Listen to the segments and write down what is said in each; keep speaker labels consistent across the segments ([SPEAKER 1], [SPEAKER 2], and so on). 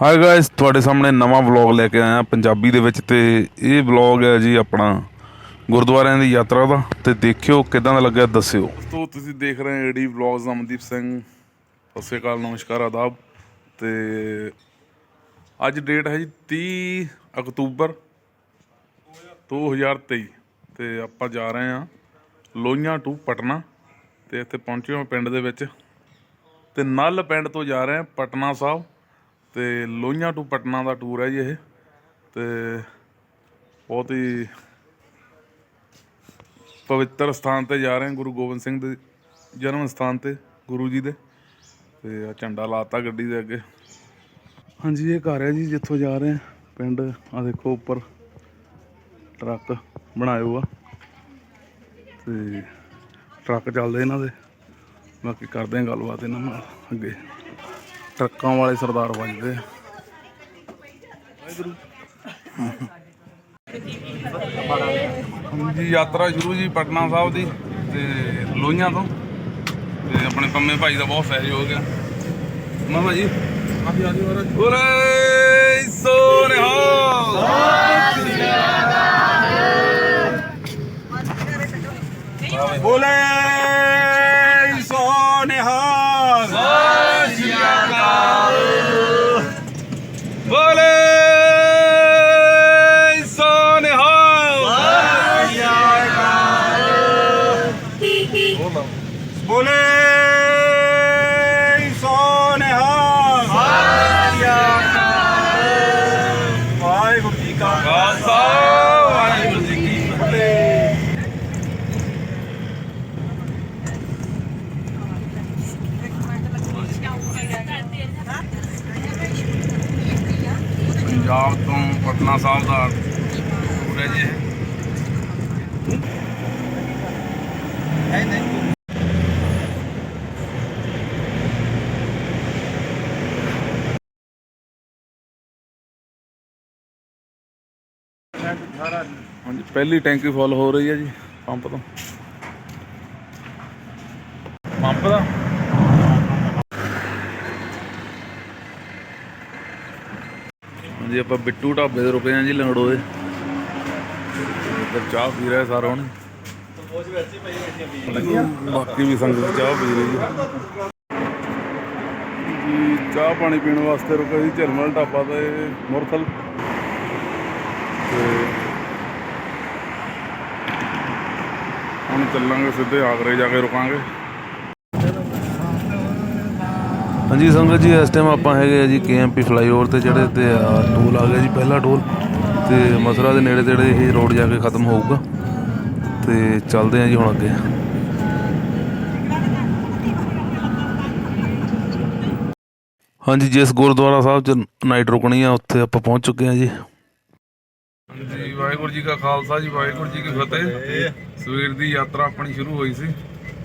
[SPEAKER 1] Hi guys ਤੁਹਾਡੇ ਸਾਹਮਣੇ ਨਵਾਂ ਵਲੌਗ ਲੈ ਕੇ ਆਇਆ ਪੰਜਾਬੀ ਦੇ ਵਿੱਚ ਤੇ ਇਹ ਵਲੌਗ ਹੈ ਜੀ ਆਪਣਾ ਗੁਰਦੁਆਰਿਆਂ ਦੀ ਯਾਤਰਾ ਦਾ ਤੇ ਦੇਖਿਓ ਕਿਦਾਂ ਦਾ ਲੱਗਿਆ, ਦੱਸਿਓ। ਦੋਸਤੋ, ਤੁਸੀਂ ਦੇਖ ਰਹੇ ਹੋ ਏਡੀ ਵਲੌਗਸ ਅਮਨਦੀਪ ਸਿੰਘ। ਸਤਿ ਸ਼੍ਰੀ ਅਕਾਲ, ਨਮਸਕਾਰ, ਆਦਾਬ। ਤੇ ਅੱਜ ਡੇਟ ਹੈ ਜੀ 30 ਅਕਤੂਬਰ 2023 ਤੇ ਆਪਾਂ ਜਾ ਰਹੇ ਹਾਂ ਲੋਹੀਆਂ ਟੂ ਪਟਨਾ ਤੇ ਇੱਥੇ ਪਹੁੰਚੇ ਹਾਂ ਪਿੰਡ ਦੇ ਵਿੱਚ। ਤੇ ਨੱਲ ਪਿੰਡ ਤੋਂ ਜਾ ਰਹੇ ਹਾਂ ਪਟਨਾ ਸਾਹਿਬ। ਤੇ ਲੋਹੀਆਂ ਟੂ ਪਟਨਾ ਦਾ ਟੂਰ ਹੈ ਜੀ ਇਹ। ਤੇ ਬਹੁਤ ਹੀ ਪਵਿੱਤਰ ਸਥਾਨ ਤੇ ਜਾ ਰਹੇ ਹਾਂ, ਗੁਰੂ ਗੋਬਿੰਦ ਸਿੰਘ ਦੇ ਜਨਮ ਸਥਾਨ ਤੇ, ਗੁਰੂ ਜੀ ਦੇ। ਤੇ ਆ ਝੰਡਾ ਲਾਤਾ ਗੱਡੀ ਦੇ ਅੱਗੇ। ਹਾਂਜੀ, ਇਹ ਘਰ ਹੈ ਜੀ, ਜਿੱਥੋਂ ਜਾ ਰਹੇ ਹਾਂ। ਪਿੰਡ ਆ ਦੇਖੋ ਉੱਪਰ, ਟਰੱਕ ਬਣਾਇਓ ਆ ਤੇ ਟਰੱਕ ਚੱਲਦੇ ਇਹਨਾਂ ਦੇ। ਬਾਕੀ ਕਰਦੇ ਹਾਂ ਗੱਲਬਾਤ ਇਹਨਾਂ ਨਾਲ ਅੱਗੇ। ਟਰੱਕਾਂ ਵਾਲੇ ਸਰਦਾਰ ਵੱਜਦੇ। ਜੀ ਯਾਤਰਾ ਸ਼ੁਰੂ ਜੀ ਪਟਨਾ ਸਾਹਿਬ ਦੀ ਤੇ ਲੋਹੀਆਂ ਤੋਂ। ਤੇ ਆਪਣੇ ਪੰਮੇ ਭਾਈ ਦਾ ਬਹੁਤ ਸਹਿਯੋਗ ਆ ਮਾ ਭਾਜੀ ਆਜੀ ਆਜੀ ਮਹਾਰਾਜ। ਬੋਲੇ ਸੋਨਿਹਾਲ
[SPEAKER 2] ਬੋਲੇ ਸੋਨਿਹਾਲ
[SPEAKER 1] ਬੋਲੇ ਸੋਨਿਹਾਲ
[SPEAKER 2] ਬੋਲੇ ਸੋਨਿਹਾਲ ਵਾਹਿਗੁਰੂ ਜੀ ਕਾ
[SPEAKER 1] ਖਾਲਸਾ ਵਾਹਿਗੁਰੂ ਜੀ ਕੀ
[SPEAKER 2] ਫਤਿਹ
[SPEAKER 1] ਪੰਜਾਬ ਤੋਂ ਪਟਨਾ ਸਾਹਿਬ ਦਾ ਟੂਰ ਹੈ ਜੀ ਇਹ। ਹਾਂਜੀ ਪਹਿਲੀ ਟੈਂਕੀ ਫੁੱਲ ਹੋ ਰਹੀ ਹੈ ਜੀ ਪੰਪ ਤੋਂ। ਪੰਪ ਦਾ? ਹਾਂਜੀ, ਆਪਾਂ ਬਿੱਟੂ ਢਾਬੇ ਤੇ ਰੁਕੇ ਹਾਂ ਜੀ ਲੰਗੜੋਏ। ਇੱਧਰ ਚਾਹ ਪੀ ਰਿਹਾ ਸਾਰਾ ਹੁਣ। ਬਾਕੀ ਵੀ ਸੰਗਤ ਚਾਹ ਪੀ ਰਹੀ ਹੈ। ਜੀ, ਚਾਹ ਪਾਣੀ ਪੀਣ ਵਾਸਤੇ ਰੁਕੇ ਜੀ ਝਰਮਲ ਢਾਬਾ ਤੇ ਮੁਰਥਲ। ਤੇ ਹੁਣ ਚੱਲਾਂਗੇ, ਸਿੱਧੇ ਆਗਰੇ ਜਾ ਕੇ ਰੁਕਾਂਗੇ। ਹਾਂਜੀ ਸੰਗਤ ਜੀ, ਇਸ ਟਾਈਮ ਆਪਾਂ ਹੈਗੇ ਆ ਜੀ ਕੇਐਮਪੀ ਫਲਾਈਓਵਰ ਤੇ ਜਿਹੜੇ ਤੇ ਆ ਟੋਲ ਆ ਗਿਆ ਜੀ, ਪਹਿਲਾ ਟੋਲ ਤੇ ਮਥੁਰਾ ਦੇ ਨੇੜੇ ਤੇੜੇ ਇਹ ਰੋਡ ਜਾ ਕੇ ਖਤਮ ਹੋਊਗਾ ਤੇ ਚੱਲਦੇ ਆ ਜੀ ਹੁਣ ਅੱਗੇ। ਹਾਂਜੀ, ਜਿਸ ਗੁਰਦੁਆਰਾ ਸਾਹਿਬ ਚ ਨਾਈਟ ਰੁਕਣੀ ਆ, ਉੱਥੇ ਆਪਾਂ ਪਹੁੰਚ ਚੁੱਕੇ ਆ ਜੀ। ਹਾਂਜੀ, ਵਾਹਿਗੁਰੂ ਜੀ ਕਾ ਖਾਲਸਾ ਜੀ, ਵਾਹਿਗੁਰੂ ਜੀ ਕੀ ਫਤਿਹ। ਸਵੇਰ ਦੀ ਯਾਤਰਾ ਆਪਣੀ ਸ਼ੁਰੂ ਹੋਈ ਸੀ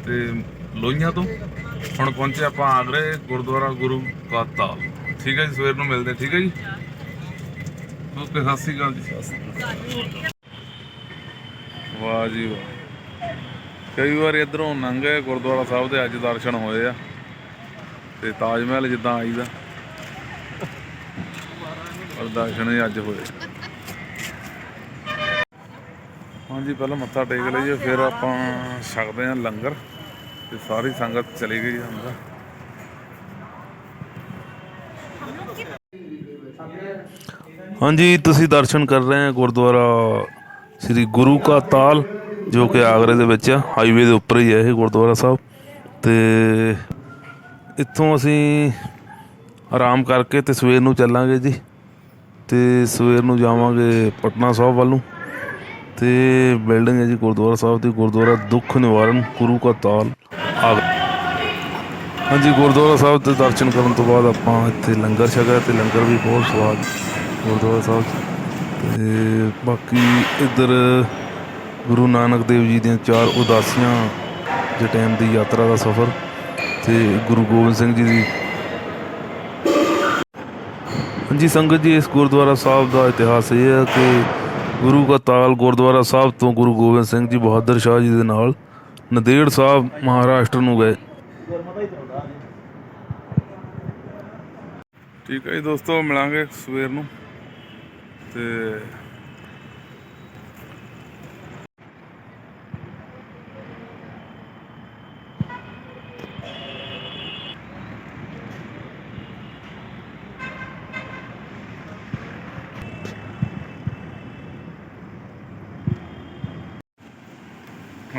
[SPEAKER 1] ਤੇ ਲੋਹੀਆਂ ਤੋਂ। ਹੁਣ ਪਹੁੰਚੇ ਆਪਾਂ ਆਗਰੇ, ਗੁਰਦੁਆਰਾ ਗੁਰੂ ਕਾ ਠੀਕ ਹੈ ਜੀ, ਸਵੇਰ ਨੂੰ ਮਿਲਦੇ ਠੀਕ ਹੈ ਜੀ? ਓਕੇ, ਸਤਿ ਸ਼੍ਰੀ ਅਕਾਲ ਜੀ। ਸਤਿ ਸ਼੍ਰੀ ਅਕਾਲ। ਵਾਹ ਜੀ ਵਾਹ। ਕਈ ਵਾਰ ਇਧਰੋਂ ਲੰਘੇ ਗੁਰਦੁਆਰਾ ਸਾਹਿਬ ਦੇ ਅੱਜ ਦਰਸ਼ਨ ਹੋਏ ਆ। ਤੇ ਤਾਜ ਮਹਿਲ ਜਿੱਦਾਂ ਆਈਦਾ। ਪਰ ਦਰਸ਼ਨ ਹੀ ਅੱਜ ਹੋਏ। ਹਾਂਜੀ, ਪਹਿਲਾਂ ਮੱਥਾ ਟੇਕ ਲਈਏ, ਫਿਰ ਆਪਾਂ ਛਕਦੇ ਹਾਂ ਲੰਗਰ। ਤੇ ਸਾਰੀ ਸੰਗਤ ਚਲੀ ਗਈ ਅੰਦਰ। ਹਾਂਜੀ, ਤੁਸੀਂ ਦਰਸ਼ਨ ਕਰ ਰਹੇ ਹੋ ਗੁਰਦੁਆਰਾ ਸ੍ਰੀ ਗੁਰੂ ਕਾ ਤਾਲ, ਜੋ ਕਿ ਆਗਰੇ ਦੇ ਵਿੱਚ ਆ ਹਾਈਵੇ ਦੇ ਉੱਪਰ ਹੀ ਹੈ ਇਹ ਗੁਰਦੁਆਰਾ ਸਾਹਿਬ। ਤੇ ਇੱਥੋਂ ਅਸੀਂ ਆਰਾਮ ਕਰਕੇ ਤੇ ਸਵੇਰ ਨੂੰ ਚੱਲਾਂਗੇ ਜੀ। ਤੇ ਸਵੇਰ ਨੂੰ ਜਾਵਾਂਗੇ ਪਟਨਾ ਸਾਹਿਬ ਵੱਲ ਨੂੰ। ਤੇ ਬਿਲਡਿੰਗ ਹੈ ਜੀ ਗੁਰਦੁਆਰਾ ਸਾਹਿਬ ਦੀ, ਗੁਰਦੁਆਰਾ ਦੁੱਖ ਨਿਵਾਰਨ, ਗੁਰੂ ਕਾ ਤਾਲ ਹਾਂਜੀ, ਗੁਰਦੁਆਰਾ ਸਾਹਿਬ ਦੇ ਦਰਸ਼ਨ ਕਰਨ ਤੋਂ ਬਾਅਦ ਆਪਾਂ ਇੱਥੇ ਲੰਗਰ ਛਕਿਆ ਤੇ ਲੰਗਰ ਵੀ ਬਹੁਤ ਸਵਾਦ ਗੁਰਦੁਆਰਾ ਸਾਹਿਬ 'ਚ। ਤੇ ਬਾਕੀ ਇੱਧਰ ਗੁਰੂ ਨਾਨਕ ਦੇਵ ਜੀ ਦੀਆਂ ਚਾਰ ਉਦਾਸੀਆਂ ਦੇ ਟਾਈਮ ਦੀ ਯਾਤਰਾ ਦਾ ਸਫ਼ਰ ਤੇ ਗੁਰੂ ਗੋਬਿੰਦ ਸਿੰਘ ਜੀ ਦੀ ਹਾਂਜੀ, ਸੰਗਤ ਜੀ, ਇਸ ਗੁਰਦੁਆਰਾ ਸਾਹਿਬ ਦਾ ਇਤਿਹਾਸ ਇਹ ਹੈ ਕਿ ਗੁਰੂ ਕਾ ਤਾਲ ਗੁਰਦੁਆਰਾ ਸਾਹਿਬ ਤੋਂ ਗੁਰੂ ਗੋਬਿੰਦ ਸਿੰਘ ਜੀ ਬਹਾਦਰ ਸ਼ਾਹ ਜੀ ਦੇ ਨਾਲ ਨੰਦੇੜ ਸਾਹਿਬ ਮਹਾਰਾਸ਼ਟਰ ਨੂੰ ਗਏ। ਠੀਕ ਹੈ ਜੀ ਦੋਸਤੋ, ਮਿਲਾਂਗੇ ਸਵੇਰ ਨੂੰ ਤੇ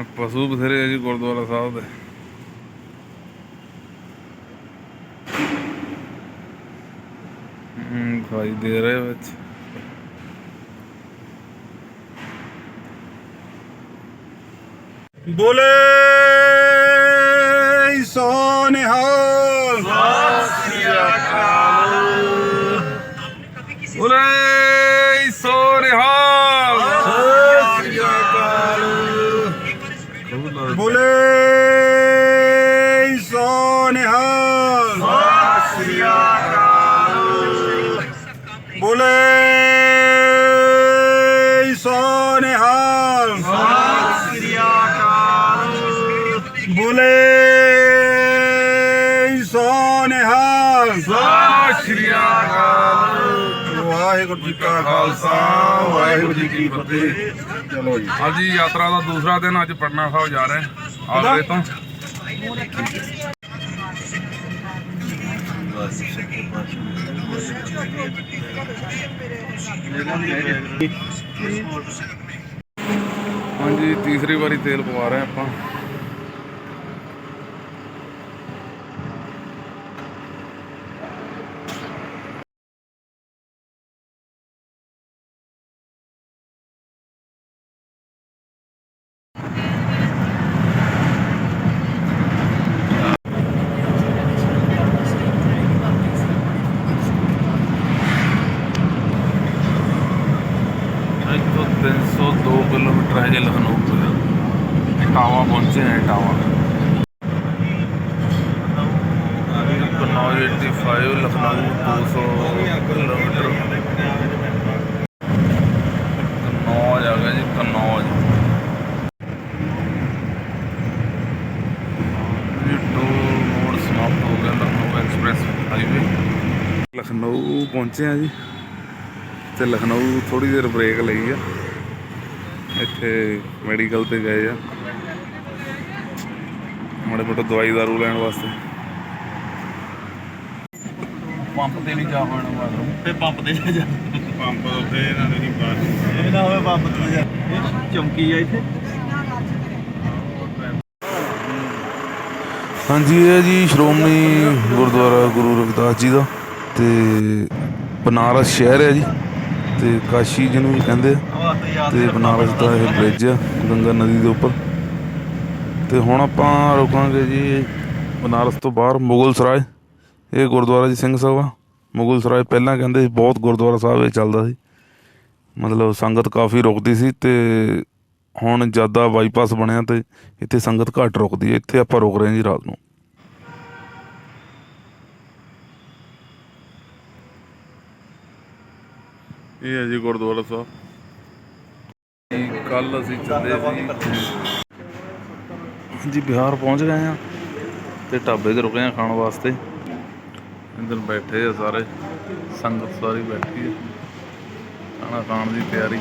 [SPEAKER 1] ਪਸ਼ੂ ਬਥੇਰੇ ਆ ਜੀ ਗੁਰਦੁਆਰਾ ਸਾਹਿਬ ਦੇ। ਹਮ, ਦਿਖਾਈ ਦੇ ਰਹੇ ਵਿੱਚ।
[SPEAKER 2] ਬੋਲੇ ਸੋਨਿਹਾਲ
[SPEAKER 1] ਬੋਲੇ। ਸਤਿ ਸ਼੍ਰੀ ਅਕਾਲ।
[SPEAKER 2] ਵਾਹਿਗੁਰੂ ਜੀ ਕਾ ਖਾਲਸਾ ਵਾਹਿਗੁਰੂ ਜੀ ਕੀ ਫਤਿਹ। ਚਲੋ ਜੀ।
[SPEAKER 1] ਅੱਜ ਯਾਤਰਾ ਦਾ ਦੂਸਰਾ ਦਿਨ ਅੱਜ ਪਟਨਾ ਸਾਹਿਬ ਜਾ ਰਹੇ ਹਾਂ। ਆਗਰੇ ਤੋਂ ਹਾਂਜੀ ਤੀਸਰੀ ਵਾਰੀ ਤੇਲ ਪਵਾ ਰਹੇ ਆਪਾਂ ਇੱਥੋਂ 302 ਕਿਲੋਮੀਟਰ ਹੈ ਜੇ ਲਖਨਊ ਤੋਂ ਇਟਾਵਾ ਪਹੁੰਚੇ ਹਾਂ ਇਟਾਵਾ 985 ਲਖਨਊ 200 ਕਿਲੋਮੀਟਰ। ਕਨੌਜ ਆ ਗਿਆ ਜੀ ਕਨੌਜ ਇਹ ਟੂ ਮੋੜ ਸਮਾਪਤ ਹੋ ਗਿਆ ਲਖਨਊ ਐਕਸਪ੍ਰੈਸ ਹਾਈਵੇ। ਲਖਨਊ ਪਹੁੰਚੇ ਆ ਜੀ, ਤੇ ਲਖਨਊ ਥੋੜੀ ਦੇਰ ਬ੍ਰੇਕ ਲਈ ਆ। ਇੱਥੇ ਮੈਡੀਕਲ ਤੇ ਗਏ ਆ। ਮਾੜੇ ਮੋਟੇ ਦਵਾਈ ਦਾਰੂ ਲੈਣ ਵਾਸਤੇ। ਪੰਪ ਤੇ ਨਹੀਂ ਜਾ ਪਾਣਾ ਬਾਥਰੂਮ
[SPEAKER 3] ਤੇ ਪੰਪ ਤੇ ਜਾ
[SPEAKER 2] ਪੰਪ ਉੱਤੇ ਇਹਨਾਂ ਦੇ ਨਹੀਂ ਬਾਹਰ।
[SPEAKER 3] ਇਹ ਨਾ ਹੋਵੇ ਪੰਪ ਤੇ ਜਾ। ਚੌਂਕੀ ਆ ਇੱਥੇ।
[SPEAKER 1] ਹਾਂਜੀ ਇਹ ਜੀ ਸ਼੍ਰੋਮਣੀ ਗੁਰਦੁਆਰਾ ਗੁਰੂ ਰਵਿਦਾਸ ਜੀ ਦਾ। ਤੇ ਬਨਾਰਸ ਸ਼ਹਿਰ ਹੈ ਜੀ। ਤੇ ਕਾਸ਼ੀ ਜਿਹਨੂੰ ਵੀ ਕਹਿੰਦੇ ਆ।
[SPEAKER 3] ਤੇ
[SPEAKER 1] ਬਨਾਰਸ ਦਾ ਇਹ ਬ੍ਰਿਜ ਆ, ਗੰਗਾ ਨਦੀ ਦੇ ਉੱਪਰ। ਤੇ ਹੁਣ ਆਪਾਂ ਰੁਕਾਂਗੇ ਜੀ ਬਨਾਰਸ ਤੋਂ ਬਾਹਰ ਮੁਗਲ ਸਰਾਏ। ਇਹ ਗੁਰਦੁਆਰਾ ਜੀ ਸਿੰਘ ਸਭਾ ਮੁਗਲ ਸਰਾਏ ਪਹਿਲਾਂ ਕਹਿੰਦੇ ਸੀ ਬਹੁਤ ਗੁਰਦੁਆਰਾ ਸਾਹਿਬ ਇਹ ਚੱਲਦਾ ਸੀ। ਮਤਲਬ ਸੰਗਤ ਕਾਫੀ ਰੁਕਦੀ ਸੀ ਤੇ ਹੁਣ ਜ਼ਿਆਦਾ ਬਾਈਪਾਸ ਬਣਿਆ ਤੇ ਇੱਥੇ ਸੰਗਤ ਘੱਟ ਰੁਕਦੀ ਹੈ। ਇੱਥੇ ਆਪਾਂ ਰੁਕ ਰਹੇ ਹਾਂ ਜੀ ਰਾਤ ਨੂੰ। ਇਹ ਹੈ ਜੀ ਗੁਰਦੁਆਰਾ ਸਾਹਿਬ। ਕੱਲ ਅਸੀਂ ਚੱਲੇ ਸੀ। ਜੀ ਬਿਹਾਰ ਪਹੁੰਚ ਗਏ ਆ ਤੇ ਢਾਬੇ ਤੇ ਰੁਕੇ ਆ ਖਾਣ ਵਾਸਤੇ। ਇੰਦਰ ਬੈਠੇ ਆ ਸਾਰੇ, ਸੰਗਤ ਸਾਰੀ ਬੈਠੀ ਹੈ ਖਾਣਾ ਖਾਣ ਦੀ ਤਿਆਰੀ।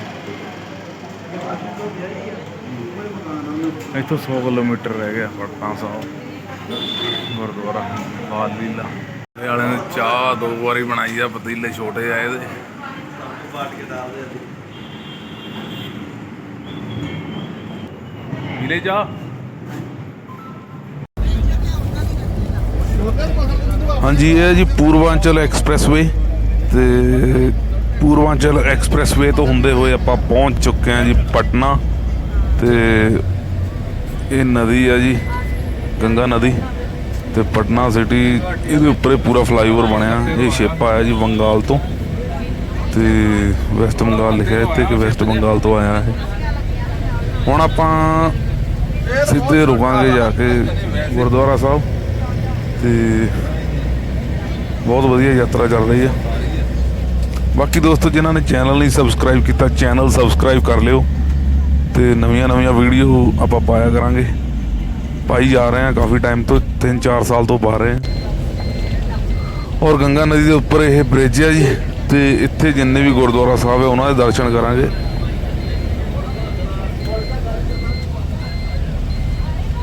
[SPEAKER 1] ਇੱਥੋਂ 100 ਕਿਲੋਮੀਟਰ ਰਹਿ ਗਿਆ, ਪਟਨਾ ਸਾਹਿਬ। ਗੁਰਦੁਆਰਾ ਬਾਲ ਲੀਲਾ ਇਹ ਨੇ ਚਾਹ ਦੋ ਵਾਰੀ ਬਣਾਈ ਆ, ਪਤੀਲੇ ਛੋਟੇ ਆ ਇਹਦੇ ਮਿਲੇ ਜਾ। ਹਾਂਜੀ, ਇਹ ਜੀ ਪੂਰਵਾਂਚਲ ਐਕਸਪ੍ਰੈਸਵੇ ਤੇ ਪੂਰਵਾਂਚਲ ਐਕਸਪ੍ਰੈਸਵੇ ਤੋਂ ਹੁੰਦੇ ਹੋਏ ਆਪਾਂ ਪਹੁੰਚ ਚੁੱਕੇ ਹਾਂ ਜੀ ਪਟਨਾ ਤੇ ਇਹ ਨਦੀ ਆ ਜੀ, ਗੰਗਾ ਨਦੀ ਤੇ ਪਟਨਾ ਸਿਟੀ ਇਹਦੇ ਉੱਪਰ ਪੂਰਾ ਫਲਾਈਓਵਰ ਬਣਿਆ। ਇਹ ਸ਼ਿਪ ਆਇਆ ਜੀ ਬੰਗਾਲ ਤੋਂ ਤੇ ਵੈਸਟ ਬੰਗਾਲ ਲਿਖਿਆ ਇੱਥੇ ਕਿ ਵੈਸਟ ਬੰਗਾਲ ਤੋਂ ਆਇਆ ਇਹ। ਹੁਣ ਆਪਾਂ ਸਿੱਧੇ ਰੁਕਾਂਗੇ ਜਾ ਕੇ ਗੁਰਦੁਆਰਾ ਸਾਹਿਬ। ਤੇ ਬਹੁਤ ਵਧੀਆ ਯਾਤਰਾ ਚੱਲ ਰਹੀ ਹੈ। ਬਾਕੀ ਦੋਸਤੋ, ਜਿਨ੍ਹਾਂ ਨੇ ਚੈਨਲ ਨਹੀਂ ਸਬਸਕ੍ਰਾਈਬ ਕੀਤਾ, ਚੈਨਲ ਸਬਸਕ੍ਰਾਈਬ ਕਰ ਲਿਓ। ਤੇ ਨਵੀਆਂ ਨਵੀਆਂ ਵੀਡੀਓ ਆਪਾਂ ਪਾਇਆ ਕਰਾਂਗੇ। ਪਾਈ ਜਾ ਰਹੇ ਹਾਂ ਕਾਫੀ ਟਾਈਮ ਤੋਂ 3-4 ਸਾਲ ਤੋਂ ਪਾ ਰਹੇ ਹਾਂ ਔਰ ਗੰਗਾ ਨਦੀ ਦੇ ਉੱਪਰ ਇਹ ਬ੍ਰਿਜ ਹੈ ਜੀ। ਤੇ ਇੱਥੇ ਜਿੰਨੇ ਵੀ ਗੁਰਦੁਆਰਾ ਸਾਹਿਬ ਹੈ, ਉਹਨਾਂ ਦੇ ਦਰਸ਼ਨ ਕਰਾਂਗੇ।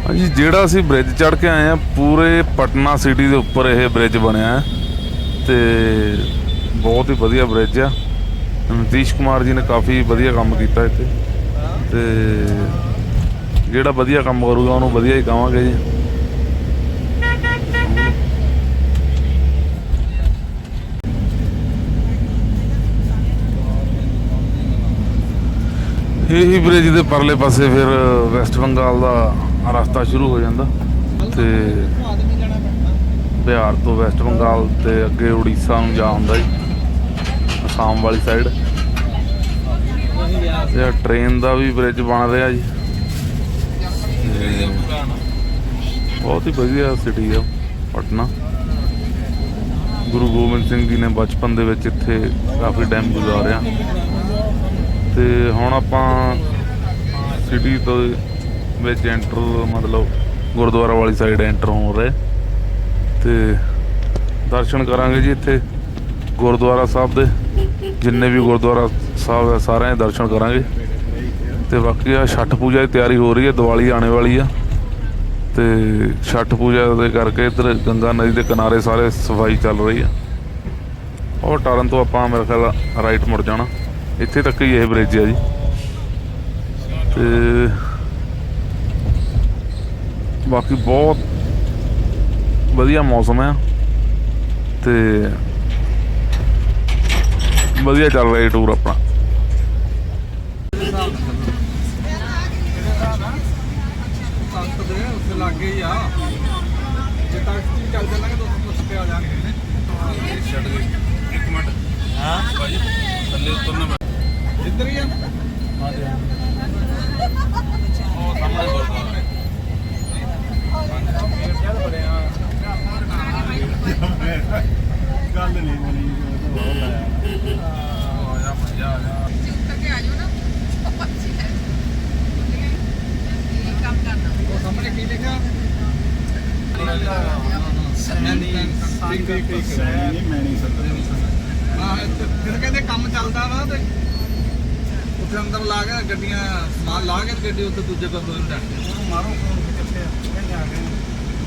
[SPEAKER 1] ਹਾਂਜੀ, ਜਿਹੜਾ ਅਸੀਂ ਬ੍ਰਿਜ ਚੜ੍ਹ ਕੇ ਆਏ ਆ ਪੂਰੇ ਪਟਨਾ ਸਿਟੀ ਦੇ ਉੱਪਰ ਇਹ ਬ੍ਰਿਜ ਬਣਿਆ ਹੈ ਤੇ ਬਹੁਤ ਹੀ ਵਧੀਆ ਬ੍ਰਿਜ ਆ। ਨਤੀਸ਼ ਕੁਮਾਰ ਜੀ ਨੇ ਕਾਫੀ ਵਧੀਆ ਕੰਮ ਕੀਤਾ ਇੱਥੇ ਤੇ ਜਿਹੜਾ ਵਧੀਆ ਕੰਮ ਕਰੂਗਾ, ਉਹਨੂੰ ਵਧੀਆ ਹੀ ਕਹਾਂਗੇ ਜੀ। ਇਹੀ ਬ੍ਰਿਜ ਦੇ ਪਰਲੇ ਪਾਸੇ ਫਿਰ ਵੈਸਟ ਬੰਗਾਲ ਦਾ ਰਸਤਾ ਸ਼ੁਰੂ ਹੋ ਜਾਂਦਾ ਤੇ ਬਿਹਾਰ ਤੋਂ ਵੈਸਟ ਬੰਗਾਲ ਤੇ ਅੱਗੇ ਉੜੀਸਾ ਨੂੰ ਜਾ ਹੁੰਦਾ ਜੀ, ਅਸਾਮ ਵਾਲੀ ਸਾਈਡ ਤੇ ਟ੍ਰੇਨ ਦਾ ਵੀ ਬ੍ਰਿਜ ਬਣ ਰਿਹਾ ਜੀ। ਬਹੁਤ ਹੀ ਵਧੀਆ ਸਿਟੀ ਆ ਪਟਨਾ। ਗੁਰੂ ਗੋਬਿੰਦ ਸਿੰਘ ਜੀ ਨੇ ਬਚਪਨ ਦੇ ਵਿੱਚ ਇੱਥੇ ਕਾਫੀ ਟਾਈਮ ਗੁਜ਼ਾਰਿਆ। ਤੇ ਹੁਣ ਆਪਾਂ ਸਿਟੀ ਤੋਂ ਵਿੱਚ ਐਂਟਰ ਮਤਲਬ ਗੁਰਦੁਆਰਾ ਵਾਲੀ ਸਾਈਡ ਐਂਟਰ ਹੋ ਰਹੇ ਤੇ ਦਰਸ਼ਨ ਕਰਾਂਗੇ ਜੀ ਇੱਥੇ ਗੁਰਦੁਆਰਾ ਸਾਹਿਬ ਦੇ। ਜਿੰਨੇ ਵੀ ਗੁਰਦੁਆਰਾ ਸਾਹਿਬ ਹੈ ਸਾਰਿਆਂ ਦੇ ਦਰਸ਼ਨ ਕਰਾਂਗੇ। ਤੇ ਬਾਕੀ ਆ ਛੱਠ ਪੂਜਾ ਦੀ ਤਿਆਰੀ ਹੋ ਰਹੀ ਹੈ ਦੀਵਾਲੀ ਆਉਣੇ ਵਾਲੀ ਆ। ਤੇ ਛੱਠ ਪੂਜਾ ਦੇ ਕਰਕੇ ਇੱਧਰ ਗੰਗਾ ਨਦੀ ਦੇ ਕਿਨਾਰੇ ਸਾਰੇ ਸਫ਼ਾਈ ਚੱਲ ਰਹੀ ਆ। ਉਹ ਟਰਨ ਤੋਂ ਆਪਾਂ ਮੇਰੇ ਖਿਆਲ ਰਾਈਟ ਮੁੜ ਜਾਣਾ। ਇੱਥੇ ਤੱਕ ਹੀ ਇਹ ਬ੍ਰਿਜ ਆ ਜੀ। ਤੇ ਬਾਕੀ ਬਹੁਤ ਵਧੀਆ ਮੌਸਮ ਆ ਤੇ ਵਧੀਆ ਚੱਲ ਰਿਹਾ ਟੂਰ ਆਪਣਾ।
[SPEAKER 3] ਲੱਗੇ ਹੀ ਆ। ਜੇ ਟੈਕਸੀ ਚੱਲ ਚੱਲਾਂਗੇ ਤਾਂ ਉੱਥੇ ਪੁੱਛ ਕੇ ਆ ਜਾਣਗੇ ਛੱਡ ਦੇ ਇੱਕ ਮਿੰਟ ਹਾਂ ਭਾਈ ਥੱਲੇ ਉਤਰਨਾ ਇੱਧਰ ਹੀ ਆ ਹਾਂ ਜੀ ਉਹ ਸਾਹਮਣੇ ਗੁਰਦੁਆਰਾ ਗੱਲ ਨਹੀਂ ਬਣੀ ਉਹ ਤਾਂ ਲਾਇਆ ਆ ਜਾ ਭਈਆ ਆ ਜਾ ਉਹ ਸਾਹਮਣੇ ਕੀ ਲਿਖਿਆ ਠੀਕ ਠੀਕ ਠੀਕ ਸੈਨੀ ਮੈਂ ਨਹੀਂ ਸਕਦਾ ਹਾਂ ਫਿਰ ਕਹਿੰਦੇ ਕੰਮ ਚੱਲਦਾ ਵਾ ਤੇ ਉੱਥੇ ਅੰਦਰ ਲਾ ਕੇ ਗੱਡੀਆਂ ਸਮਾਨ ਲਾ ਕੇ ਗੱਡੀ ਉੱਥੇ ਦੂਜੇ ਕੋਲ ਨੂੰ ਜਾਂਦੇ ਮਾਰੋ ਫੋਨ। ਕਿੱਥੇ ਆ ਗਏ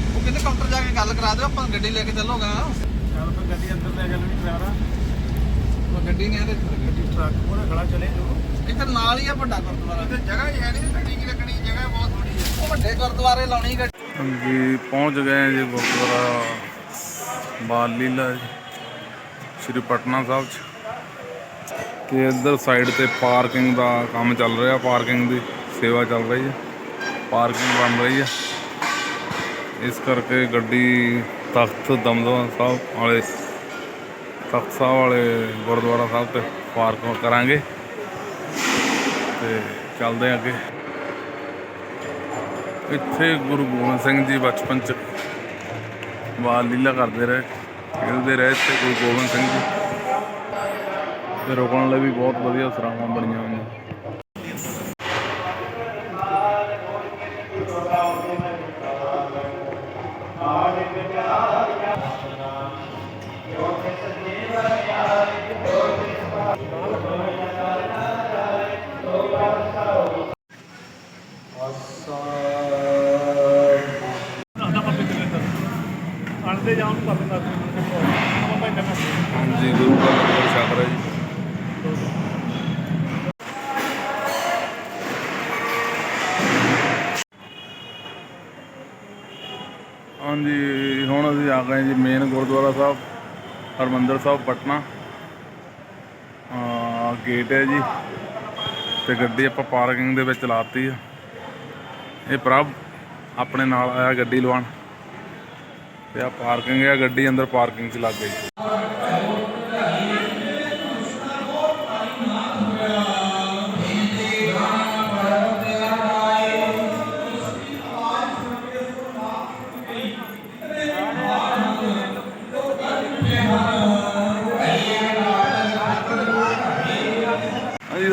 [SPEAKER 3] ਉਹ ਕਹਿੰਦੇ ਕਾਊਂਟਰ ਜਾ ਕੇ ਗੱਲ ਕਰਾ ਦਿਓ ਆਪਾਂ ਗੱਡੀ ਲੈ ਕੇ ਚੱਲੋਗਾ। ਚਲ ਫਿਰ ਗੱਡੀ ਅੰਦਰ ਲੈ ਚੱਲਣੀ ਪਿਆਰਾ ਉਹ ਗੱਡੀ ਨਹੀਂ ਆਦੇ ਗੱਡੀ ਟਰੱਕ ਪੂਰਾ ਖੜਾ ਚਲੇ ਜੋ ਇੱਥੇ ਨਾਲ ਹੀ ਆ ਵੱਡਾ ਗੁਰਦੁਆਰਾ। ਤੇ ਜਗ੍ਹਾ ਹੀ ਹੈ ਨਹੀਂ ਗੱਡੀ ਕੀ ਰੱਖਣੀ ਜਗ੍ਹਾ ਬਹੁਤ ਥੋੜੀ ਹੈ। ਉਹ ਵੱਡੇ ਗੁਰਦੁਆਰੇ ਲਾਉਣੀ ਗੱਡੀ।
[SPEAKER 1] ਜੀ ਪਹੁੰਚ ਗਏ ਜੀ ਗੁਰਦੁਆਰਾ ਬਾਲ ਲੀਲਾ ਜੀ ਸ਼੍ਰੀ ਪਟਨਾ ਸਾਹਿਬ ਚ। ਤੇ ਇੱਧਰ ਸਾਈਡ ਤੇ ਪਾਰਕਿੰਗ ਦਾ ਕੰਮ ਚੱਲ ਰਿਹਾ ਪਾਰਕਿੰਗ ਦੀ ਸੇਵਾ ਚੱਲ ਰਹੀ ਹੈ। ਪਾਰਕਿੰਗ ਬਣ ਰਹੀ ਹੈ। ਇਸ ਕਰਕੇ ਗੱਡੀ ਤਖਤ ਦਮਦਮਾ ਸਾਹਿਬ ਵਾਲੇ, ਤਖਤ ਸਾਹਿਬ ਵਾਲੇ ਗੁਰਦੁਆਰਾ ਸਾਹਿਬ ਤੇ ਪਾਰਕ ਕਰਾਂਗੇ ਤੇ ਚੱਲਦੇ ਹਾਂ ਅੱਗੇ। ਇੱਥੇ ਗੁਰੂ ਗੋਬਿੰਦ ਸਿੰਘ ਜੀ ਬਚਪਨ ਚ ਬਾਲ ਲੀਲਾ ਕਰਦੇ ਰਹੇ, ਖੇਡਦੇ ਰਹੇ ਤੇ ਗੁਰੂ ਗੋਬਿੰਦ ਸਿੰਘ ਜੀ। ਤੇ ਰੁਕਣ ਲਈ ਵੀ ਬਹੁਤ ਵਧੀਆ ਸਰਾਵਾਂ ਬਣੀਆਂ ਹੋਈਆਂ
[SPEAKER 3] ਅਣਦੇ ਜਾਣ ਨੂੰ ਪਤਾ
[SPEAKER 1] ਹਾਂਜੀ ਗੁਰੂ ਦਾ ਲੰਗਰ ਛਕ ਰਿਹਾ ਜੀ ਜੀ, ਹੁਣ ਅਸੀਂ ਆ ਗਏ ਜੀ ਮੇਨ ਗੁਰਦੁਆਰਾ ਸਾਹਿਬ, ਹਰਮੰਦਰ ਸਾਹਿਬ, ਪਟਨਾ। ਆ ਗੇਟ ਹੈ ਜੀ। ਤੇ ਗੱਡੀ ਆਪਾਂ ਪਾਰਕਿੰਗ ਦੇ ਵਿੱਚ ਲਾਤੀ ਆ। ਇਹ ਪ੍ਰਭ ਆਪਣੇ ਨਾਲ ਆਇਆ ਗੱਡੀ ਲਵਾਉਣ। ਤੇ ਆ ਪਾਰਕਿੰਗ ਹੈ ਗੱਡੀ ਅੰਦਰ ਪਾਰਕਿੰਗ 'ਚ ਲੱਗ ਗਈ।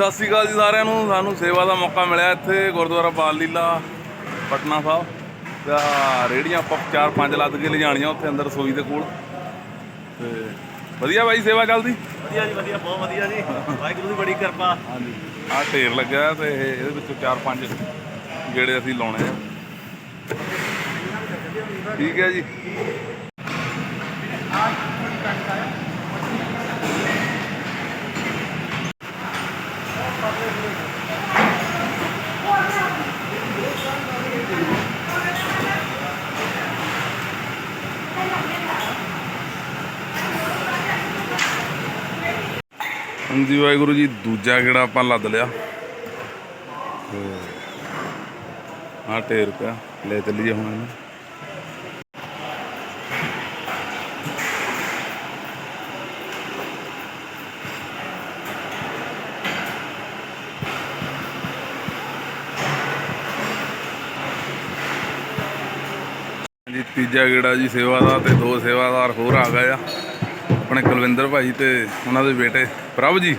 [SPEAKER 1] ਸਤਿ ਸ਼੍ਰੀ ਅਕਾਲ ਜੀ ਸਾਰਿਆਂ ਨੂੰ। ਸਾਨੂੰ ਸੇਵਾ ਦਾ ਮੌਕਾ ਮਿਲਿਆ ਇੱਥੇ ਗੁਰਦੁਆਰਾ ਬਾਲ ਲੀਲਾ ਪਟਨਾ ਸਾਹਿਬ। ਆਹ ਰੇਹੜੀਆਂ ਆਪਾਂ ਚਾਰ ਪੰਜ ਲੱਦ ਕੇ ਲਿਜਾਣੀਆਂ ਉੱਥੇ ਅੰਦਰ ਰਸੋਈ ਦੇ ਕੋਲ। ਤੇ ਵਧੀਆ ਬਾਈ ਸੇਵਾ ਚੱਲਦੀ?
[SPEAKER 4] ਵਧੀਆ ਜੀ ਵਧੀਆ ਬਹੁਤ ਵਧੀਆ ਜੀ। ਵਾਹਿਗੁਰੂ ਦੀ ਬੜੀ ਕਿਰਪਾ।
[SPEAKER 1] ਹਾਂਜੀ। ਆਹ ਢੇਰ ਲੱਗਾ ਤੇ ਇਹਦੇ ਵਿੱਚੋਂ ਚਾਰ ਪੰਜ ਗੇੜੇ ਅਸੀਂ ਲਾਉਣੇ ਆ। ਠੀਕ ਹੈ ਜੀ। ਹਾਂਜੀ ਵਾਹਿਗੁਰੂ ਜੀ, ਦੂਜਾ ਗੇੜਾ ਆਪਾਂ ਲੱਦ ਲਿਆ। ਤੇ ਢੇਰ ਪਿਆ, ਲੈ ਚੱਲੀਏ ਹੁਣ ਇਹਨੂੰ। ਜੀ ਤੀਜਾ ਗੇੜਾ ਜੀ ਸੇਵਾ ਦਾ ਤੇ ਦੋ ਸੇਵਾਦਾਰ ਹੋਰ ਆ ਗਏ ਆ। ਆਪਣੇ ਕੁਲਵਿੰਦਰ ਭਾਈ ਤੇ ਉਹਨਾਂ ਦੇ ਬੇਟੇ ਪ੍ਰਭ ਜੀ।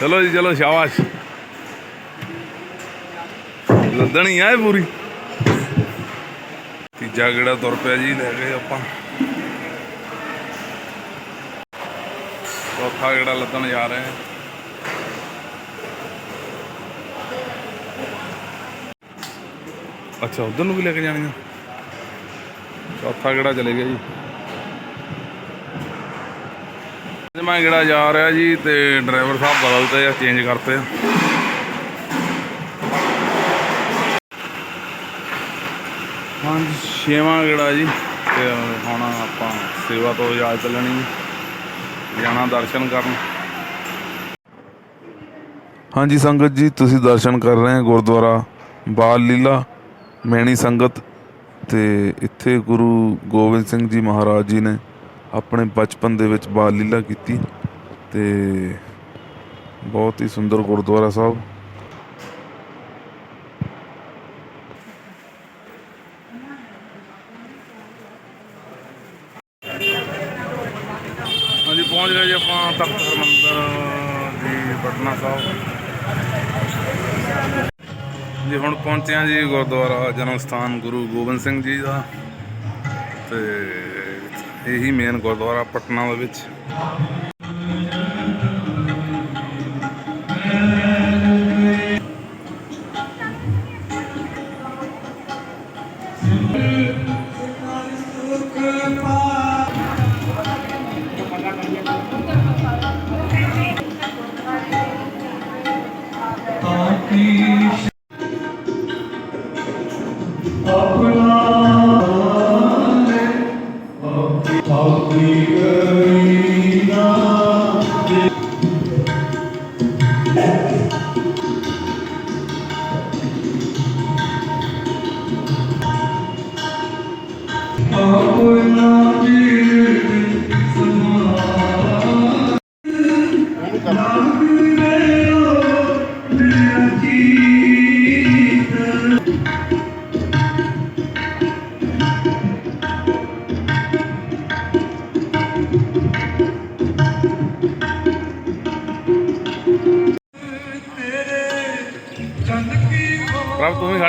[SPEAKER 1] ਚਲੋ ਜੀ, ਚਲੋ ਸ਼ਾਬਾਸ਼। ਲੱਦਣੀ ਆ ਪੂਰੀ। ਤੀਜਾ ਗੇੜਾ ਤੁਰ ਪਿਆ ਜੀ, ਲੈ ਗਏ ਆਪਾਂ। ਚੌਥਾ ਗੇੜਾ ਲੱਦਣ ਜਾ ਰਹੇ ਹਾਂ। ਅੱਛਾ, ਉਧਰ ਨੂੰ ਵੀ ਲੈ ਕੇ ਜਾਣੀਆਂ ਚੌਥਾ ਗੇੜਾ ਚਲੇ ਗਿਆ ਜੀ। ਪੰਜਵਾਂ ਗੇੜਾ ਜਾ ਰਿਹਾ ਜੀ ਤੇ ਡਰਾਈਵਰ ਸਾਹਿਬ ਬਦਲਤੇ ਆ ਚੇਂਜ ਕਰਤੇ ਆ। ਹਾਂਜੀ, ਛੇਵਾਂ ਗੇੜਾ ਜੀ ਤੇ ਹੁਣ ਆਪਾਂ ਸੇਵਾ ਤੋਂ ਇਜਾਜ਼ਤ ਲੈਣੀ ਜਾਣਾ ਦਰਸ਼ਨ ਕਰਨ। ਹਾਂਜੀ ਸੰਗਤ ਜੀ, ਤੁਸੀਂ ਦਰਸ਼ਨ ਕਰ ਰਹੇ ਹੋ ਗੁਰਦੁਆਰਾ ਬਾਲ ਲੀਲਾ, ਮੈਣੀ ਸੰਗਤ ਤੇ ਇੱਥੇ ਗੁਰੂ ਗੋਬਿੰਦ ਸਿੰਘ ਜੀ ਮਹਾਰਾਜ ਜੀ ਨੇ ਆਪਣੇ ਬਚਪਨ ਦੇ ਵਿੱਚ ਬਾਲ ਲੀਲਾ ਕੀਤੀ ਤੇ ਬਹੁਤ ਹੀ ਸੁੰਦਰ ਗੁਰਦੁਆਰਾ ਸਾਹਿਬ। ਹਾਂਜੀ, ਪਹੁੰਚ ਗਏ ਜੀ ਆਪਾਂ ਤਖਤ ਹਰਮੰਦਰ ਜੀ ਪਟਨਾ ਸਾਹਿਬ। ਜੀ, ਹੁਣ ਪਹੁੰਚੇ ਹਾਂ ਜੀ ਗੁਰਦੁਆਰਾ ਜਨਮ ਸਥਾਨ ਗੁਰੂ ਗੋਬਿੰਦ ਸਿੰਘ ਜੀ ਦਾ ਤੇ ਇਹੀ ਮੇਨ ਗੁਰਦੁਆਰਾ ਪਟਨਾ ਦੇ ਵਿੱਚ।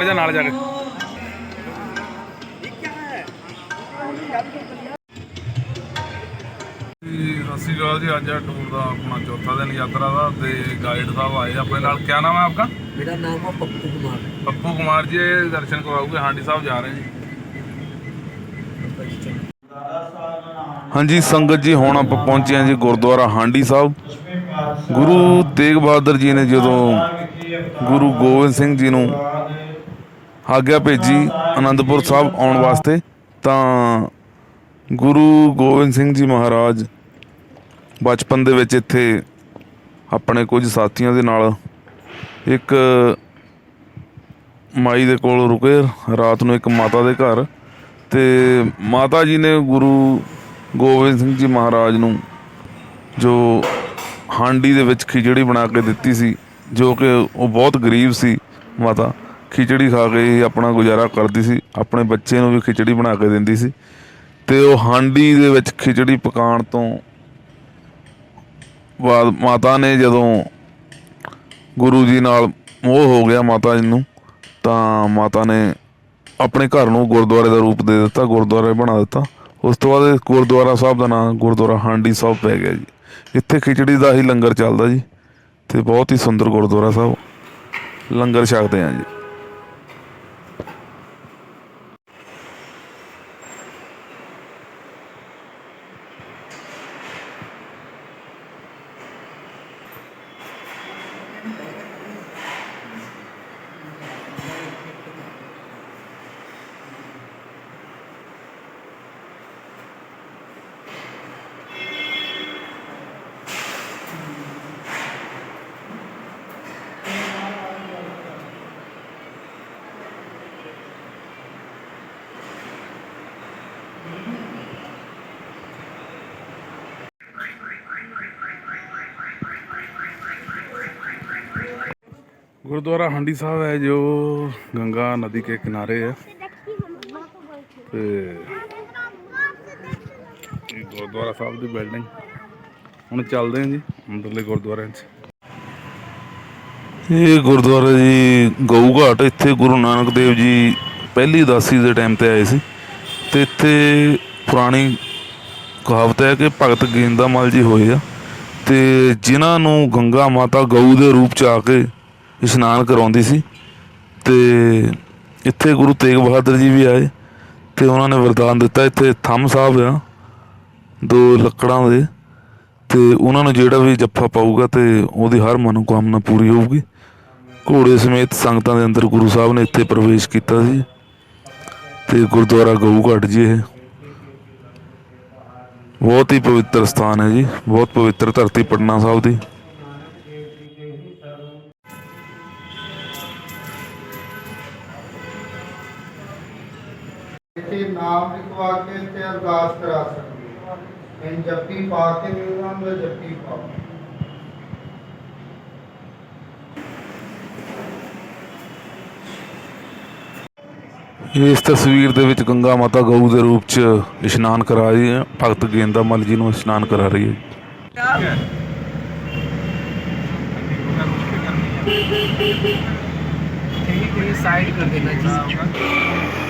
[SPEAKER 1] ਨਾਲ ਜਾ ਨਾਲ ਜਾ ਕੇ। ਸਤਿ ਸ਼੍ਰੀ ਜੀ ਅੱਜ ਆ ਟੂਰ ਦਾ ਆਪਣਾ ਚੌਥਾ ਦਿਨ ਯਾਤਰਾ ਦਾ ਤੇ ਗਾਈਡ ਸਾਹਿਬ ਆਏ ਆਪਣੇ ਨਾਲ। ਕੀ ਨਾਮ ਹੈ ਆਪਕਾ?
[SPEAKER 5] ਮੇਰਾ ਨਾਮ ਹੈ ਪੱਪੂ ਕੁਮਾਰ।
[SPEAKER 1] ਪੱਪੂ ਕੁਮਾਰ ਜੀ ਦਰਸ਼ਨ ਕਰਵਾਉਗੇ ਹਾਂਡੀ ਸਾਹਿਬ ਜਾ ਰਹੇ ਜੀ। ਹਾਂਜੀ ਸੰਗਤ ਜੀ ਹੁਣ ਆਪਾਂ ਪਹੁੰਚੇ ਹਾਂ ਜੀ ਗੁਰਦੁਆਰਾ ਹਾਂਡੀ ਸਾਹਿਬ। ਗੁਰੂ ਤੇਗ ਬਹਾਦਰ ਜੀ ਨੇ ਜਦੋਂ ਗੁਰੂ ਗੋਬਿੰਦ ਸਿੰਘ ਜੀ ਨੂੰ ਆਗਿਆ ਭੇਜੀ ਆਨੰਦਪੁਰ ਸਾਹਿਬ ਆਉਣ ਵਾਸਤੇ, ਤਾਂ ਗੁਰੂ ਗੋਬਿੰਦ ਸਿੰਘ ਜੀ ਮਹਾਰਾਜ ਬਚਪਨ ਦੇ ਵਿੱਚ ਇੱਥੇ ਆਪਣੇ ਕੁਝ ਸਾਥੀਆਂ ਦੇ ਨਾਲ ਇੱਕ ਮਾਈ ਦੇ ਕੋਲ ਰੁਕੇ, ਰਾਤ ਨੂੰ ਇੱਕ ਮਾਤਾ ਦੇ ਘਰ ਤੇ ਮਾਤਾ ਜੀ ਨੇ ਗੁਰੂ ਗੋਬਿੰਦ ਸਿੰਘ ਜੀ ਮਹਾਰਾਜ ਨੂੰ ਜੋ ਹਾਂਡੀ ਦੇ ਵਿੱਚ ਖਿਚੜੀ ਬਣਾ ਕੇ ਦਿੱਤੀ ਸੀ, ਜੋ ਕਿ ਉਹ ਬਹੁਤ ਗਰੀਬ ਸੀ ਮਾਤਾ ਖਿਚੜੀ ਖਾ ਕੇ ਹੀ ਆਪਣਾ ਗੁਜ਼ਾਰਾ ਕਰਦੀ ਸੀ, ਆਪਣੇ ਬੱਚੇ ਨੂੰ ਵੀ ਖਿਚੜੀ ਬਣਾ ਕੇ ਦਿੰਦੀ ਸੀ ਤੇ ਉਹ ਹਾਂਡੀ ਦੇ ਵਿੱਚ ਖਿਚੜੀ ਪਕਾਉਣ ਤੋਂ ਬਾਅਦ ਮਾਤਾ ਨੇ ਜਦੋਂ ਗੁਰੂ ਜੀ ਨਾਲ ਮੋਹ ਹੋ ਗਿਆ ਮਾਤਾ ਜੀ ਨੂੰ, ਤਾਂ ਮਾਤਾ ਨੇ ਆਪਣੇ ਘਰ ਨੂੰ ਗੁਰਦੁਆਰੇ ਦਾ ਰੂਪ ਦੇ ਦਿੱਤਾ, ਗੁਰਦੁਆਰੇ ਬਣਾ ਦਿੱਤਾ। ਉਸ ਤੋਂ ਬਾਅਦ ਗੁਰਦੁਆਰਾ ਸਾਹਿਬ ਦਾ ਨਾਮ ਗੁਰਦੁਆਰਾ ਹਾਂਡੀ ਸਾਹਿਬ ਪੈ ਗਿਆ ਜੀ। ਇੱਥੇ ਖਿਚੜੀ ਦਾ ਹੀ ਲੰਗਰ ਚੱਲਦਾ ਜੀ ਤੇ ਬਹੁਤ ਹੀ ਸੁੰਦਰ ਗੁਰਦੁਆਰਾ ਸਾਹਿਬ, ਲੰਗਰ ਛਕਦੇ ਆ ਜੀ। गुरुद्वारा हांडी साहब है जो गंगा नदी के किनारे है ਤੇ ਇਹ ਗੁਰਦੁਆਰਾ ਸਾਹਿਬ ਦੀ ਬਿਲਡਿੰਗ ਹੁਣ ਚੱਲਦੇ ਹਾਂ ਜੀ ਅੰਦਰਲੇ ਗੁਰਦੁਆਰਿਆਂ 'ਚ ਇਹ ਗੁਰਦੁਆਰਾ ਜੀ ਗਊ ਘਾਟ ਇੱਥੇ ਗੁਰੂ ਨਾਨਕ ਦੇਵ ਜੀ ਪਹਿਲੀ ਉਦਾਸੀ ਦੇ ਟਾਈਮ ਤੇ ਆਏ ਸੀ ਤੇ ਇੱਥੇ ਪੁਰਾਣੀ ਕਹਾਵਤ ਹੈ ਕਿ ਭਗਤ ਗੇਂਦਾਮਲ ਜੀ ਹੋਏ ਆ ਤੇ ਜਿਨ੍ਹਾਂ ਨੂੰ ਗੰਗਾ ਮਾਤਾ ਗਊ ਦੇ ਰੂਪ ਚ ਆ ਕੇ ਇਸ਼ਨਾਨ ਕਰਾਉਂਦੀ ਸੀ ਤੇ ਇੱਥੇ ਗੁਰੂ ਤੇਗ ਬਹਾਦਰ ਜੀ ਵੀ ਆਏ ਤੇ ਉਹਨਾਂ ਨੇ ਵਰਦਾਨ ਦਿੱਤਾ। ਇੱਥੇ ਥੰਮ ਸਾਹਿਬ ਆ, ਦੋ ਲੱਕੜਾਂ ਦੇ ਤੇ ਉਹਨਾਂ ਨੂੰ ਜਿਹੜਾ ਵੀ ਜੱਫਾ ਪਾਊਗਾ ਤੇ ਉਹਦੀ ਹਰ ਮਨੋਕਾਮਨਾ ਪੂਰੀ ਹੋਊਗੀ। ਘੋੜੇ ਸਮੇਤ ਸੰਗਤਾਂ ਦੇ ਅੰਦਰ ਗੁਰੂ ਸਾਹਿਬ ਨੇ ਇੱਥੇ ਪ੍ਰਵੇਸ਼ ਕੀਤਾ ਸੀ ਤੇ ਗੁਰਦੁਆਰਾ ਗਊ ਘਾਟ ਜੀ ਇਹ। ਬਹੁਤ ਹੀ ਪਵਿੱਤਰ ਸਥਾਨ ਹੈ ਜੀ, ਬਹੁਤ ਪਵਿੱਤਰ ਧਰਤੀ ਪਟਨਾ ਸਾਹਿਬ ਦੀ।
[SPEAKER 5] ਨਾਮ ਲਿਖਵਾ ਕੇ ਤੇ ਅਰਦਾਸ ਕਰਾ ਸਕਦੇ ਹੋ ਇਹ ਜੱਪੀ ਪਾ ਕੇ ਵੀ ਉਹਨਾਂ ਨੂੰ ਜੱਪੀ ਪਾਓ
[SPEAKER 1] ਇਸ ਤਸਵੀਰ ਦੇ ਵਿੱਚ ਗੰਗਾ ਮਾਤਾ ਗਊ ਦੇ ਰੂਪ 'ਚ ਇਸ਼ਨਾਨ ਕਰਾ ਰਹੀ ਹੈ ਭਗਤ ਗੇਂਦਾ ਮਲ ਜੀ ਨੂੰ ਇਸ਼ਨਾਨ ਕਰਾ ਰਹੀ ਹੈ
[SPEAKER 3] साइड कर देना जी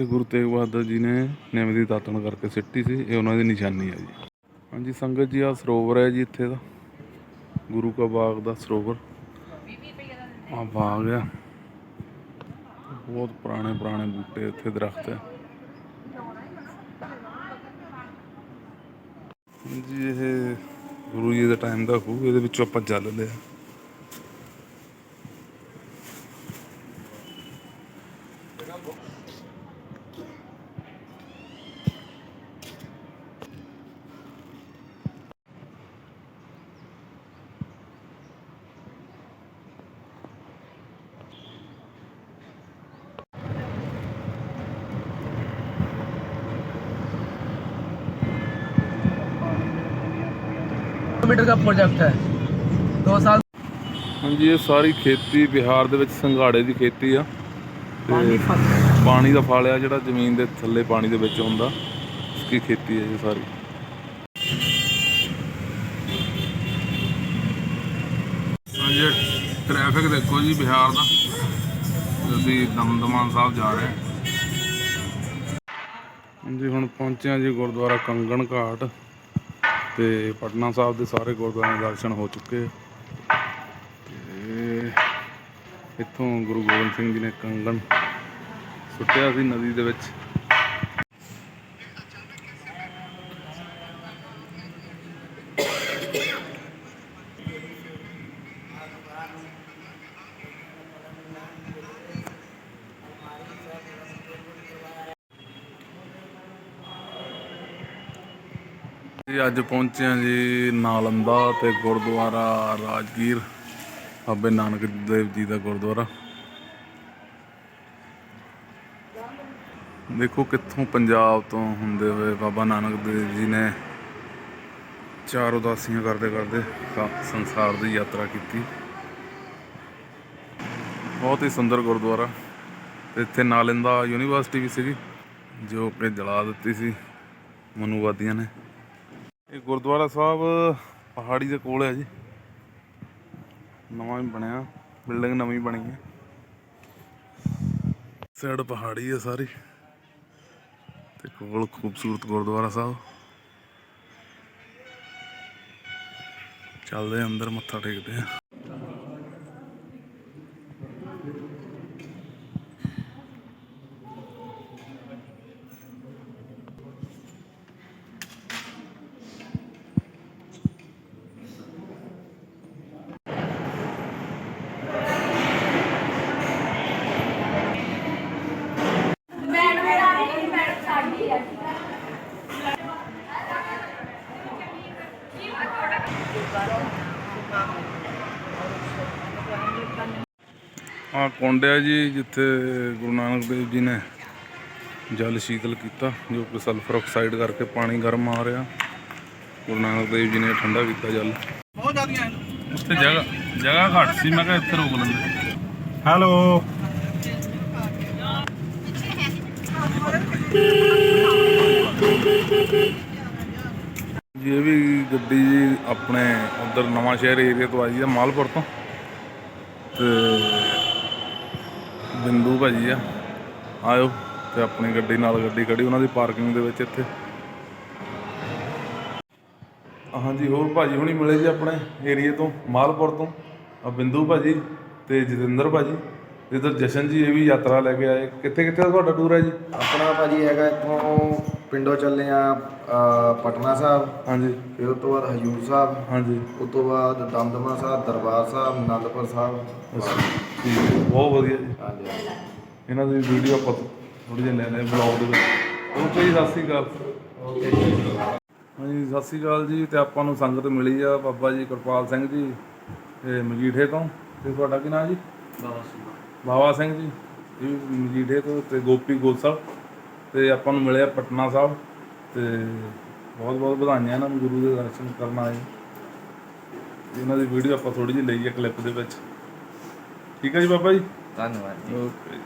[SPEAKER 1] ਇੱਥੇ ਗੁਰੂ ਤੇਗ ਬਹਾਦਰ ਜੀ ਨੇ ਨਿੰਮ ਦੀ ਦਾਤਣ ਕਰਕੇ ਸਿੱਟੀ ਸੀ, ਇਹ ਉਹਨਾਂ ਦੀ ਨਿਸ਼ਾਨੀ ਹੈ ਜੀ। ਹਾਂਜੀ, ਸੰਗਤ ਜੀ ਆ ਸਰੋਵਰ ਹੈ ਜੀ ਇੱਥੇ ਦਾ। ਗੁਰੂ ਕਾ ਬਾਗ ਦਾ ਸਰੋਵਰ। ਆ ਬਾਗ ਆ। ਬਹੁਤ ਪੁਰਾਣੇ ਪੁਰਾਣੇ ਬੂਟੇ ਇੱਥੇ ਦਰਖਤ ਹੈ ਜੀ ਇਹ ਗੁਰੂ ਜੀ ਦੇ ਟਾਈਮ ਦਾ ਖੂਹ, ਇਹਦੇ ਵਿੱਚੋਂ ਆਪਾਂ ਜਲ ਲਿਆ।
[SPEAKER 3] किलोमीटर का प्रोजेक्ट है दो साल
[SPEAKER 1] ਹਾਂਜੀ ਇਹ ਸਾਰੀ ਖੇਤੀ ਬਿਹਾਰ ਦੇ ਵਿੱਚ ਸੰਘਾੜੇ ਦੀ ਖੇਤੀ ਆ। ਪਾਣੀ ਪਾਣੀ ਦਾ ਫਲ ਆ ਜਿਹੜਾ ਜ਼ਮੀਨ ਦੇ ਥੱਲੇ ਪਾਣੀ ਦੇ ਵਿੱਚ ਹੁੰਦਾ। ਉਸ ਦੀ ਖੇਤੀ ਹੈ ਇਹ ਸਾਰੀ। ਹਾਂਜੀ ਟ੍ਰੈਫਿਕ ਦੇਖੋ ਜੀ ਬਿਹਾਰ ਦਾ। ਅਸੀਂ ਦਮਦਮਾਨ ਸਾਹਿਬ ਜਾ ਰਹੇ ਹਾਂ। ਹਾਂਜੀ ਹੁਣ ਪਹੁੰਚਿਆ ਜੀ ਗੁਰਦੁਆਰਾ ਕੰਗਣ ਘਾਟ। ਤੇ ਪਟਨਾ ਸਾਹਿਬ ਦੇ ਸਾਰੇ ਗੁਰਦੁਆਰਿਆਂ ਦੇ ਦਰਸ਼ਨ ਹੋ ਚੁੱਕੇ। ਆ ਤੇ ਇੱਥੋਂ ਗੁਰੂ ਗੋਬਿੰਦ ਸਿੰਘ ਜੀ ਨੇ ਕੰਗਣ ਸੁੱਟਿਆ ਸੀ ਨਦੀ ਦੇ ਵਿੱਚ। ਅੱਜ ਪਹੁੰਚੇ ਹਾਂ ਜੀ ਨਾਲੰਦਾ ਤੇ ਗੁਰਦੁਆਰਾ ਰਾਜਗੀਰ, ਬਾਬੇ ਨਾਨਕ ਦੇਵ ਜੀ ਦਾ ਗੁਰਦੁਆਰਾ। ਦੇਖੋ ਕਿੱਥੋਂ ਪੰਜਾਬ ਤੋਂ ਹੁੰਦੇ ਹੋਏ ਬਾਬਾ ਨਾਨਕ ਦੇਵ ਜੀ ਨੇ ਚਾਰ ਉਦਾਸੀਆਂ ਕਰਦੇ ਕਰਦੇ ਸ- ਸੰਸਾਰ ਦੀ ਯਾਤਰਾ ਕੀਤੀ। ਬਹੁਤ ਹੀ ਸੁੰਦਰ ਗੁਰਦੁਆਰਾ। ਤੇ ਇੱਥੇ ਨਾਲੰਦਾ ਯੂਨੀਵਰਸਿਟੀ ਵੀ ਸੀਗੀ, ਜੋ ਕਿ ਜਲਾ ਦਿੱਤੀ ਸੀ ਮਨੂਵਾਦੀਆਂ ਨੇ। ਇਹ ਗੁਰਦੁਆਰਾ ਸਾਹਿਬ ਪਹਾੜੀ ਦੇ ਕੋਲ ਹੈ ਜੀ। ਨਵਾਂ ਹੀ ਬਣਿਆ, ਬਿਲਡਿੰਗ ਨਵੀਂ ਬਣੀ ਹੈ। ਸਾਈਡ ਪਹਾੜੀ ਹੈ ਸਾਰੀ। ਤੇ ਕੋਲ ਖੂਬਸੂਰਤ ਗੁਰਦੁਆਰਾ ਸਾਹਿਬ। ਚੱਲਦੇ ਅੰਦਰ, ਮੱਥਾ ਟੇਕਦੇ ਆ
[SPEAKER 6] ਮੈਡਮ ਆ ਰਹੀ ਮੈਡਮ ਸਾਡੀ ਹੈ
[SPEAKER 1] ਆ ਕੁੰਡ ਹੈ ਜੀ, ਜਿੱਥੇ ਗੁਰੂ ਨਾਨਕ ਦੇਵ ਜੀ ਨੇ ਜਲ ਸ਼ੀਤਲ ਕੀਤਾ, ਜੋ ਕਿ ਸਲਫਰ ਆਕਸਾਈਡ ਕਰਕੇ ਪਾਣੀ ਗਰਮ ਆ ਰਿਹਾ। ਗੁਰੂ ਨਾਨਕ ਦੇਵ ਜੀ ਨੇ ਠੰਡਾ ਕੀਤਾ ਜਲ।
[SPEAKER 3] ਬਹੁਤ ਜ਼ਿਆਦੀਆਂ
[SPEAKER 1] ਉੱਥੇ ਜਗ੍ਹਾ ਜਗ੍ਹਾ ਘੱਟ ਸੀ, ਮੈਂ ਕਿਹਾ ਇੱਥੇ ਰੋਕ ਲੈਂਦੇ।
[SPEAKER 2] ਹੈਲੋ।
[SPEAKER 1] ਜੀ, ਇਹ ਵੀ ਗੱਡੀ ਜੀ ਆਪਣੇ ਉਧਰ ਨਵਾਂ ਸ਼ਹਿਰ ਏਰੀਆ ਤੋਂ ਆਈ ਆ ਮਾਲਪੁਰ ਤੋਂ। ਤੇ ਬਿੰਦੂ ਭਾਜੀ ਆ, ਆਇਓ ਤੇ ਆਪਣੀ ਗੱਡੀ ਨਾਲ ਗੱਡੀ ਖੜੀ, ਉਹਨਾਂ ਦੀ ਪਾਰਕਿੰਗ ਦੇ ਵਿੱਚ ਇੱਥੇ। ਹਾਂਜੀ, ਹੋਰ ਭਾਜੀ ਹੁਣੀ ਮਿਲੇ ਜੀ ਆਪਣੇ ਏਰੀਏ ਤੋਂ, ਮਾਲਪੁਰ ਤੋਂ। ਆ ਬਿੰਦੂ ਭਾਜੀ ਤੇ ਜਤਿੰਦਰ ਭਾਜੀ, ਇਧਰ ਜਸ਼ਨ ਜੀ, ਇਹ ਵੀ ਯਾਤਰਾ ਲੈ ਕੇ ਆਏ। ਕਿੱਥੇ ਕਿੱਥੇ ਤੁਹਾਡਾ ਟੂਰ ਹੈ ਜੀ?
[SPEAKER 7] ਆਪਣਾ ਭਾਜੀ ਹੈਗਾ ਇੱਥੋਂ ਪਿੰਡੋਂ ਚੱਲੇ ਆ ਪਟਨਾ ਸਾਹਿਬ।
[SPEAKER 1] ਹਾਂਜੀ।
[SPEAKER 7] ਫਿਰ ਉਸ ਤੋਂ ਬਾਅਦ ਹਜੂਰ ਸਾਹਿਬ।
[SPEAKER 1] ਹਾਂਜੀ।
[SPEAKER 7] ਉਸ ਤੋਂ ਬਾਅਦ ਦਮਦਮਾ ਸਾਹਿਬ ਦਰਬਾਰ ਸਾਹਿਬ ਅਨੰਦਪੁਰ ਸਾਹਿਬ।
[SPEAKER 1] ਠੀਕ ਹੈ ਬਹੁਤ ਵਧੀਆ ਜੀ।
[SPEAKER 7] ਹਾਂਜੀ
[SPEAKER 1] ਇਹਨਾਂ ਦੀ ਵੀਡੀਓ ਆਪਾਂ ਥੋੜੀ ਜਿਹੀ ਲੈ ਲੈ ਬਲੌਗ ਦੇ ਵਿੱਚ। ਓਕੇ ਜੀ ਸਤਿ ਸ੍ਰੀ ਅਕਾਲ। ਹਾਂਜੀ ਸਤਿ ਸ੍ਰੀ ਅਕਾਲ ਜੀ। ਤੇ ਆਪਾਂ ਨੂੰ ਸੰਗਤ ਮਿਲੀ ਆ ਬਾਬਾ ਜੀ ਕਿਰਪਾਲ ਸਿੰਘ ਜੀ ਤੇ ਮਜੀਠੇ ਤੋਂ। ਤੇ ਤੁਹਾਡਾ ਕੀ ਨਾਮ ਜੀ? ਬਾਬਾ ਸਿੰਘ। ਬਾਬਾ ਸਿੰਘ ਜੀ। ਇਹ ਵੀ ਮਜੀਠੇ ਤੋਂ ਤੇ ਗੋਪੀ ਗੋਸਲ। ਤੇ ਆਪਾਂ ਨੂੰ ਮਿਲਿਆ ਪਟਨਾ ਸਾਹਿਬ ਤੇ ਬਹੁਤ ਬਹੁਤ ਵਧਾਈਆਂ ਇਹਨਾਂ ਨੂੰ ਗੁਰੂ ਦੇ ਦਰਸ਼ਨ ਕਰਨ ਆਏ ਇਹਨਾਂ ਦੀ ਵੀਡੀਓ ਆਪਾਂ ਥੋੜੀ ਜਿਹੀ ਲਈ ਹੈ ਕਲਿੱਪ ਦੇ ਵਿੱਚ। ਠੀਕ ਹੈ ਜੀ ਬਾਬਾ ਜੀ?
[SPEAKER 7] ਧੰਨਵਾਦ
[SPEAKER 1] ਓਕੇ